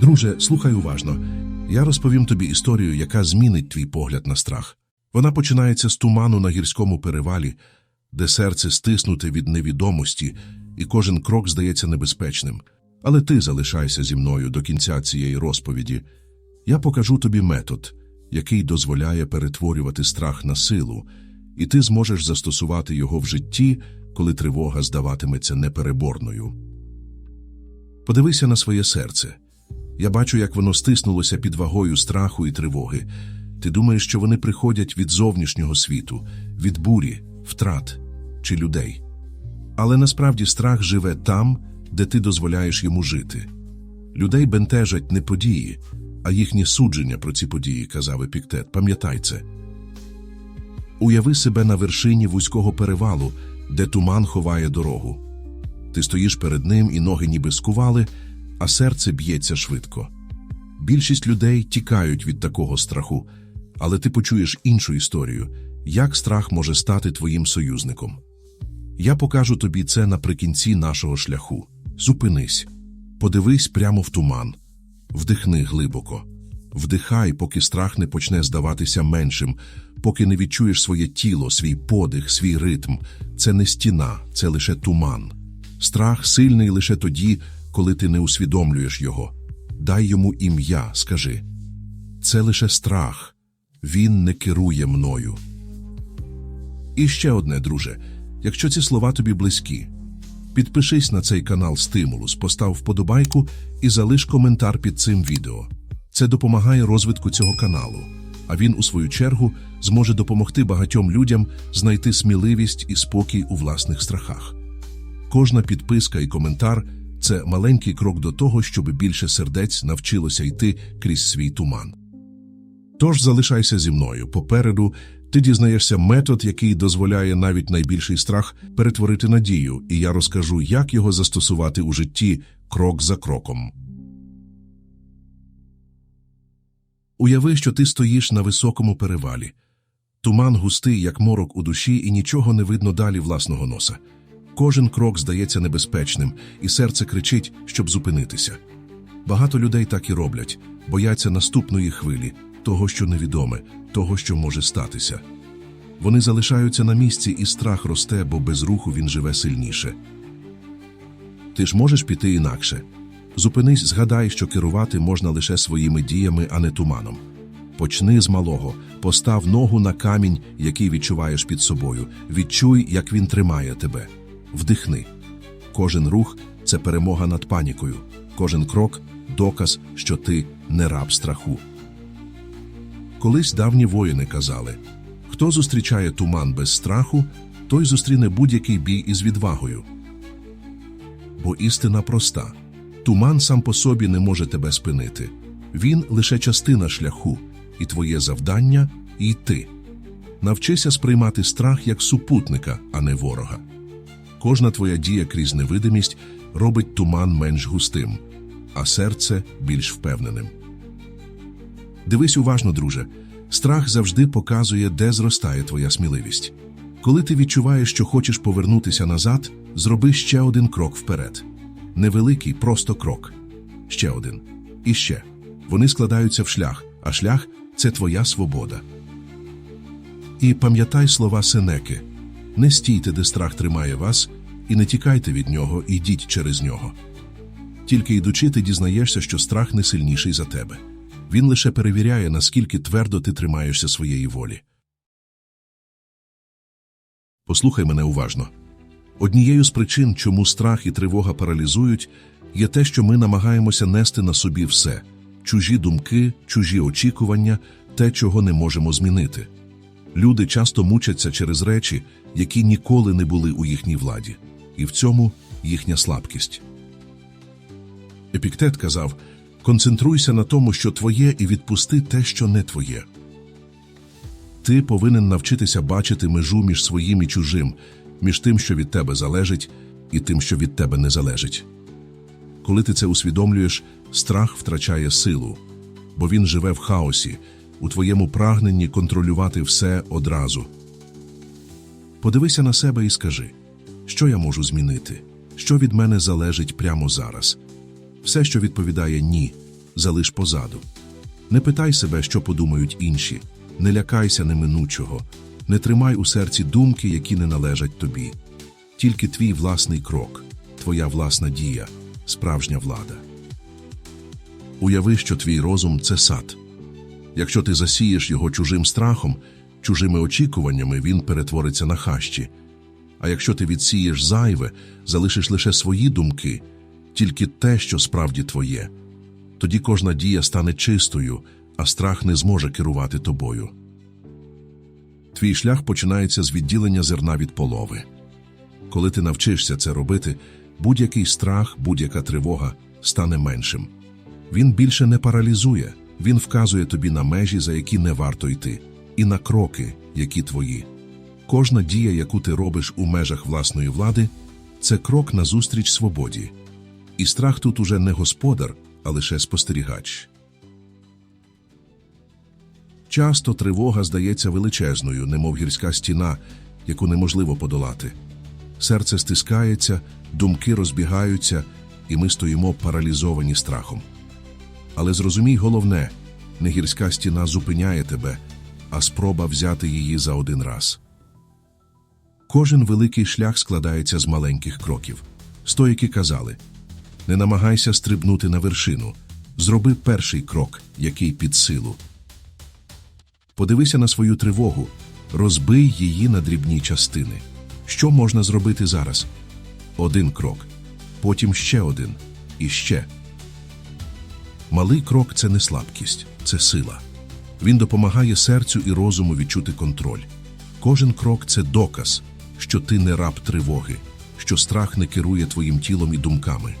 Друже, слухай уважно. Я розповім тобі історію, яка змінить твій погляд на страх. Вона починається з туману на гірському перевалі, де серце стиснуте від невідомості, і кожен крок здається небезпечним. Але ти залишайся зі мною до кінця цієї розповіді. Я покажу тобі метод, який дозволяє перетворювати страх на силу, і ти зможеш застосувати його в житті, коли тривога здаватиметься непереборною. Подивися на своє серце. Я бачу, як воно стиснулося під вагою страху і тривоги. Ти думаєш, що вони приходять від зовнішнього світу, від бурі, втрат чи людей. Але насправді страх живе там, де ти дозволяєш йому жити. Людей бентежать не події, а їхні судження про ці події, казав Епіктет. Пам'ятай це. Уяви себе на вершині вузького перевалу, де туман ховає дорогу. Ти стоїш перед ним, і ноги ніби скували, а серце б'ється швидко. Більшість людей тікають від такого страху, але ти почуєш іншу історію, як страх може стати твоїм союзником. Я покажу тобі це наприкінці нашого шляху. Зупинись, подивись прямо в туман, вдихни глибоко, вдихай, поки страх не почне здаватися меншим, поки не відчуєш своє тіло, свій подих, свій ритм. Це не стіна, це лише туман. Страх сильний лише тоді, коли ти не усвідомлюєш його. Дай йому ім'я, скажи. Це лише страх. Він не керує мною. І ще одне, друже, якщо ці слова тобі близькі, підпишись на цей канал Стимулус, постав вподобайку і залиш коментар під цим відео. Це допомагає розвитку цього каналу, а він, у свою чергу, зможе допомогти багатьом людям знайти сміливість і спокій у власних страхах. Кожна підписка і коментар це маленький крок до того, щоб більше сердець навчилося йти крізь свій туман. Тож залишайся зі мною. Попереду ти дізнаєшся метод, який дозволяє навіть найбільший страх перетворити на дію, і я розкажу, як його застосувати у житті крок за кроком. Уяви, що ти стоїш на високому перевалі. Туман густий, як морок у душі, і нічого не видно далі власного носа. Кожен крок здається небезпечним, і серце кричить, щоб зупинитися. Багато людей так і роблять, бояться наступної хвилі, того, що невідоме, того, що може статися. Вони залишаються на місці, і страх росте, бо без руху він живе сильніше. Ти ж можеш піти інакше. Зупинись, згадай, що керувати можна лише своїми діями, а не туманом. Почни з малого, постав ногу на камінь, який відчуваєш під собою. Відчуй, як він тримає тебе. Вдихни. Кожен рух це перемога над панікою, кожен крок доказ, що ти не раб страху. Колись давні воїни казали хто зустрічає туман без страху, той зустріне будь-який бій із відвагою. Бо істина проста туман сам по собі не може тебе спинити. Він лише частина шляху, і твоє завдання йти. Навчися сприймати страх як супутника, а не ворога. Кожна твоя дія крізь невидимість робить туман менш густим, а серце більш впевненим. Дивись уважно, друже. Страх завжди показує, де зростає твоя сміливість. Коли ти відчуваєш, що хочеш повернутися назад, зроби ще один крок вперед. Невеликий, просто крок. Ще один. І ще. Вони складаються в шлях, а шлях це твоя свобода. І пам'ятай слова Сенеки не стійте, де страх тримає вас, і не тікайте від нього, ідіть через нього. Тільки йдучи, ти дізнаєшся, що страх не сильніший за тебе. Він лише перевіряє, наскільки твердо ти тримаєшся своєї волі. Послухай мене уважно. Однією з причин, чому страх і тривога паралізують, є те, що ми намагаємося нести на собі все чужі думки, чужі очікування, те, чого не можемо змінити. Люди часто мучаться через речі, які ніколи не були у їхній владі, і в цьому їхня слабкість. Епіктет казав концентруйся на тому, що твоє, і відпусти те, що не твоє. Ти повинен навчитися бачити межу між своїм і чужим, між тим, що від тебе залежить, і тим, що від тебе не залежить. Коли ти це усвідомлюєш, страх втрачає силу, бо він живе в хаосі, у твоєму прагненні контролювати все одразу. Подивися на себе і скажи, що я можу змінити, що від мене залежить прямо зараз. Все, що відповідає ні, залиш позаду. Не питай себе, що подумають інші, не лякайся неминучого, не тримай у серці думки, які не належать тобі. Тільки твій власний крок, твоя власна дія, справжня влада. Уяви, що твій розум це сад. Якщо ти засієш його чужим страхом, чужими очікуваннями, він перетвориться на хащі. А якщо ти відсієш зайве, залишиш лише свої думки, тільки те, що справді твоє, тоді кожна дія стане чистою, а страх не зможе керувати тобою. Твій шлях починається з відділення зерна від полови. Коли ти навчишся це робити, будь-який страх, будь-яка тривога стане меншим. Він більше не паралізує, він вказує тобі на межі, за які не варто йти, і на кроки, які твої. Кожна дія, яку ти робиш у межах власної влади, це крок назустріч свободі. І страх тут уже не господар, а лише спостерігач. Часто тривога здається величезною, немов гірська стіна, яку неможливо подолати. Серце стискається, думки розбігаються, і ми стоїмо паралізовані страхом. Але зрозумій головне не гірська стіна зупиняє тебе, а спроба взяти її за один раз. Кожен великий шлях складається з маленьких кроків. Стоїки казали не намагайся стрибнути на вершину, зроби перший крок, який під силу. Подивися на свою тривогу, розбий її на дрібні частини. Що можна зробити зараз? Один крок, потім ще один і ще. Малий крок це не слабкість, це сила. Він допомагає серцю і розуму відчути контроль. Кожен крок це доказ, що ти не раб тривоги, що страх не керує твоїм тілом і думками.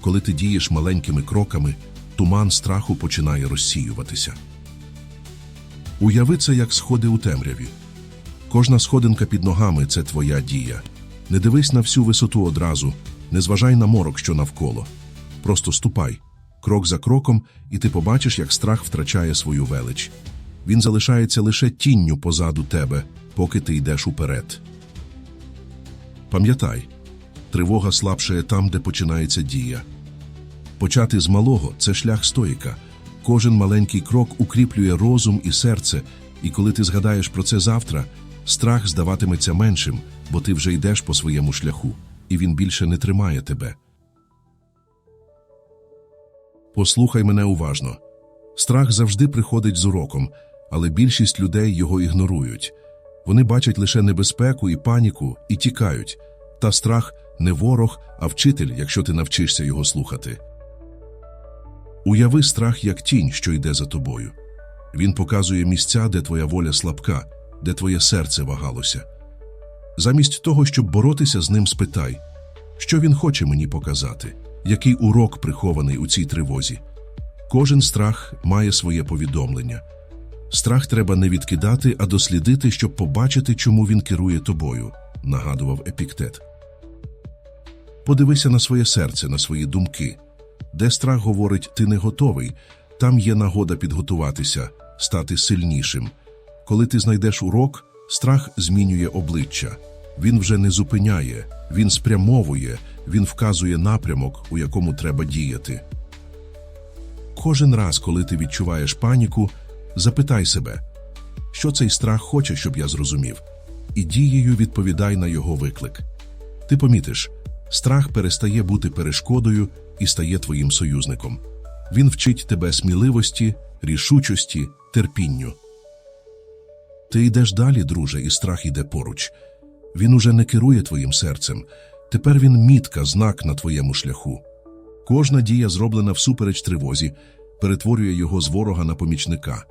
Коли ти дієш маленькими кроками, туман страху починає розсіюватися. Уяви це як сходи у темряві. Кожна сходинка під ногами це твоя дія. Не дивись на всю висоту одразу, не зважай на морок, що навколо. Просто ступай, крок за кроком, і ти побачиш, як страх втрачає свою велич. Він залишається лише тінню позаду тебе, поки ти йдеш уперед. Пам'ятай, тривога слабшає там, де починається дія. Почати з малого це шлях стоїка. Кожен маленький крок укріплює розум і серце, і коли ти згадаєш про це завтра, страх здаватиметься меншим, бо ти вже йдеш по своєму шляху, і він більше не тримає тебе. Послухай мене уважно. Страх завжди приходить з уроком, але більшість людей його ігнорують. Вони бачать лише небезпеку і паніку і тікають. Та страх не ворог, а вчитель, якщо ти навчишся його слухати. Уяви страх як тінь, що йде за тобою. Він показує місця, де твоя воля слабка, де твоє серце вагалося. Замість того, щоб боротися з ним, спитай, що він хоче мені показати, який урок прихований у цій тривозі. Кожен страх має своє повідомлення. Страх треба не відкидати, а дослідити, щоб побачити, чому він керує тобою, нагадував епіктет. Подивися на своє серце, на свої думки. Де страх говорить, ти не готовий, там є нагода підготуватися, стати сильнішим. Коли ти знайдеш урок, страх змінює обличчя. Він вже не зупиняє, він спрямовує, він вказує напрямок, у якому треба діяти. Кожен раз, коли ти відчуваєш паніку, запитай себе, що цей страх хоче, щоб я зрозумів, і дією відповідай на його виклик. Ти помітиш, страх перестає бути перешкодою і стає твоїм союзником. Він вчить тебе сміливості, рішучості, терпінню. Ти йдеш далі, друже, і страх іде поруч. Він уже не керує твоїм серцем. Тепер він мітка, знак на твоєму шляху. Кожна дія, зроблена всупереч тривозі, перетворює його з ворога на помічника,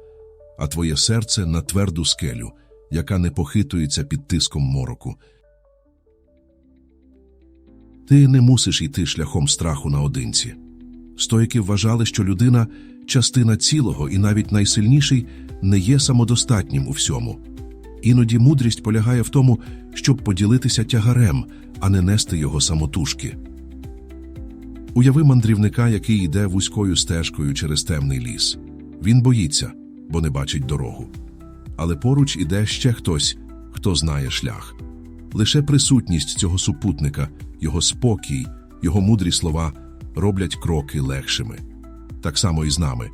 а твоє серце на тверду скелю, яка не похитується під тиском мороку. Ти не мусиш йти шляхом страху наодинці. Стоїки вважали, що людина частина цілого і навіть найсильніший не є самодостатнім у всьому. Іноді мудрість полягає в тому, щоб поділитися тягарем, а не нести його самотужки. Уяви мандрівника, який йде вузькою стежкою через темний ліс. Він боїться, бо не бачить дорогу. Але поруч іде ще хтось, хто знає шлях. Лише присутність цього супутника, його спокій, його мудрі слова роблять кроки легшими. Так само і з нами.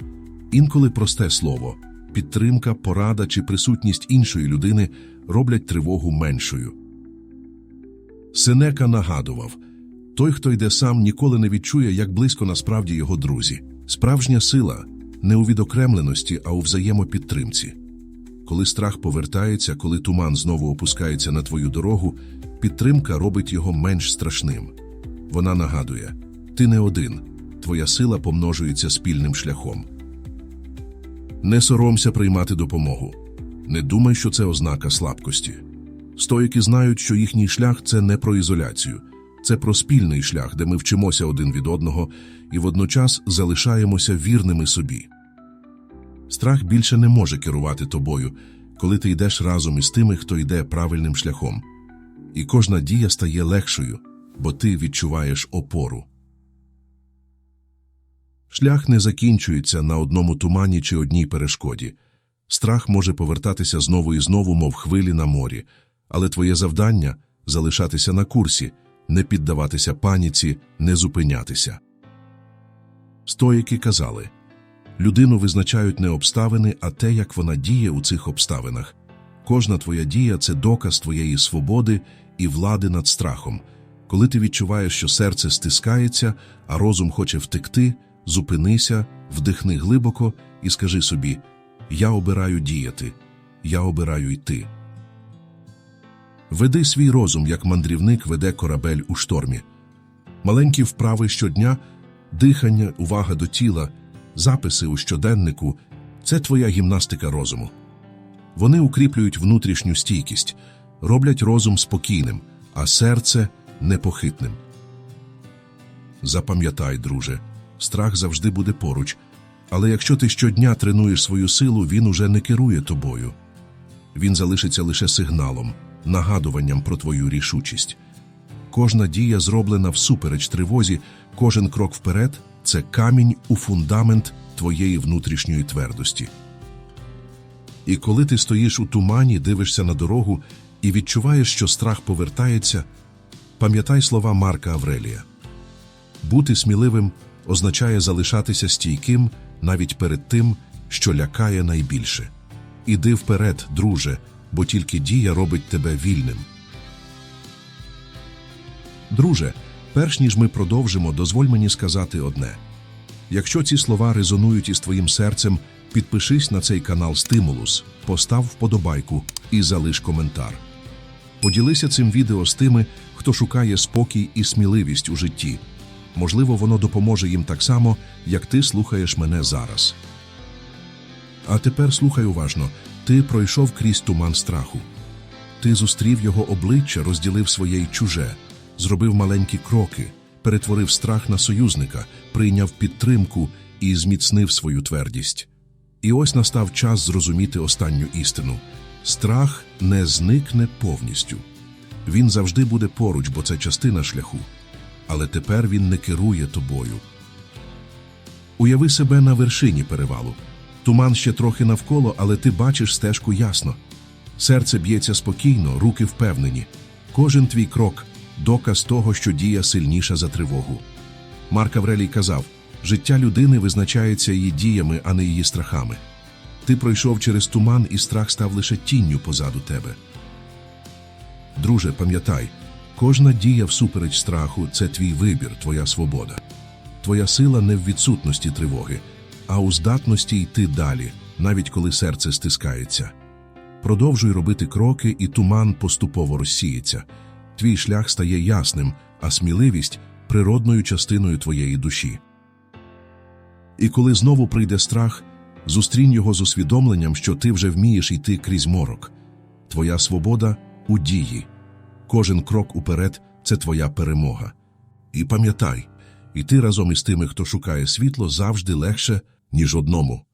Інколи просте слово, підтримка, порада чи присутність іншої людини роблять тривогу меншою. Сенека нагадував той, хто йде сам, ніколи не відчує, як близько насправді його друзі. Справжня сила не у відокремленості, а у взаємопідтримці. Коли страх повертається, коли туман знову опускається на твою дорогу, підтримка робить його менш страшним. Вона нагадує: ти не один, твоя сила помножується спільним шляхом. Не соромся приймати допомогу. Не думай, що це ознака слабкості. Стоїки знають, що їхній шлях це не про ізоляцію, це про спільний шлях, де ми вчимося один від одного і водночас залишаємося вірними собі. Страх більше не може керувати тобою, коли ти йдеш разом із тими, хто йде правильним шляхом. І кожна дія стає легшою, бо ти відчуваєш опору. Шлях не закінчується на одному тумані чи одній перешкоді. Страх може повертатися знову і знову, мов хвилі на морі, але твоє завдання залишатися на курсі, не піддаватися паніці, не зупинятися. Стоїки казали людину визначають не обставини, а те, як вона діє у цих обставинах. Кожна твоя дія це доказ твоєї свободи і влади над страхом. Коли ти відчуваєш, що серце стискається, а розум хоче втекти, зупинися, вдихни глибоко і скажи собі: Я обираю діяти, я обираю йти. Веди свій розум, як мандрівник веде корабель у штормі. Маленькі вправи щодня, дихання, увага до тіла, записи у щоденнику це твоя гімнастика розуму. Вони укріплюють внутрішню стійкість, роблять розум спокійним, а серце непохитним. Запам'ятай, друже, страх завжди буде поруч, але якщо ти щодня тренуєш свою силу, він уже не керує тобою. Він залишиться лише сигналом, нагадуванням про твою рішучість. Кожна дія зроблена всупереч тривозі, кожен крок вперед це камінь у фундамент твоєї внутрішньої твердості. І коли ти стоїш у тумані, дивишся на дорогу і відчуваєш, що страх повертається, пам'ятай слова Марка Аврелія. Бути сміливим означає залишатися стійким навіть перед тим, що лякає найбільше. Іди вперед, друже, бо тільки дія робить тебе вільним. Друже, перш ніж ми продовжимо, дозволь мені сказати одне. Якщо ці слова резонують із твоїм серцем, підпишись на цей канал Стимулус, постав вподобайку і залиш коментар. Поділися цим відео з тими, хто шукає спокій і сміливість у житті. Можливо, воно допоможе їм так само, як ти слухаєш мене зараз. А тепер слухай уважно ти пройшов крізь туман страху. Ти зустрів його обличчя, розділив своє й чуже, зробив маленькі кроки, перетворив страх на союзника, прийняв підтримку і зміцнив свою твердість. І ось настав час зрозуміти останню істину страх не зникне повністю. Він завжди буде поруч, бо це частина шляху. Але тепер він не керує тобою. Уяви себе на вершині перевалу. Туман ще трохи навколо, але ти бачиш стежку ясно. Серце б'ється спокійно, руки впевнені. Кожен твій крок доказ того, що дія сильніша за тривогу. Марк Аврелій казав: життя людини визначається її діями, а не її страхами. Ти пройшов через туман, і страх став лише тінню позаду тебе. Друже, пам'ятай, кожна дія всупереч страху це твій вибір, твоя свобода. Твоя сила не в відсутності тривоги, а у здатності йти далі, навіть коли серце стискається. Продовжуй робити кроки, і туман поступово розсіється. Твій шлях стає ясним, а сміливість природною частиною твоєї душі. І коли знову прийде страх, зустрінь його з усвідомленням, що ти вже вмієш йти крізь морок. Твоя свобода у дії. Кожен крок уперед це твоя перемога. І пам'ятай, іти разом із тими, хто шукає світло, завжди легше, ніж одному.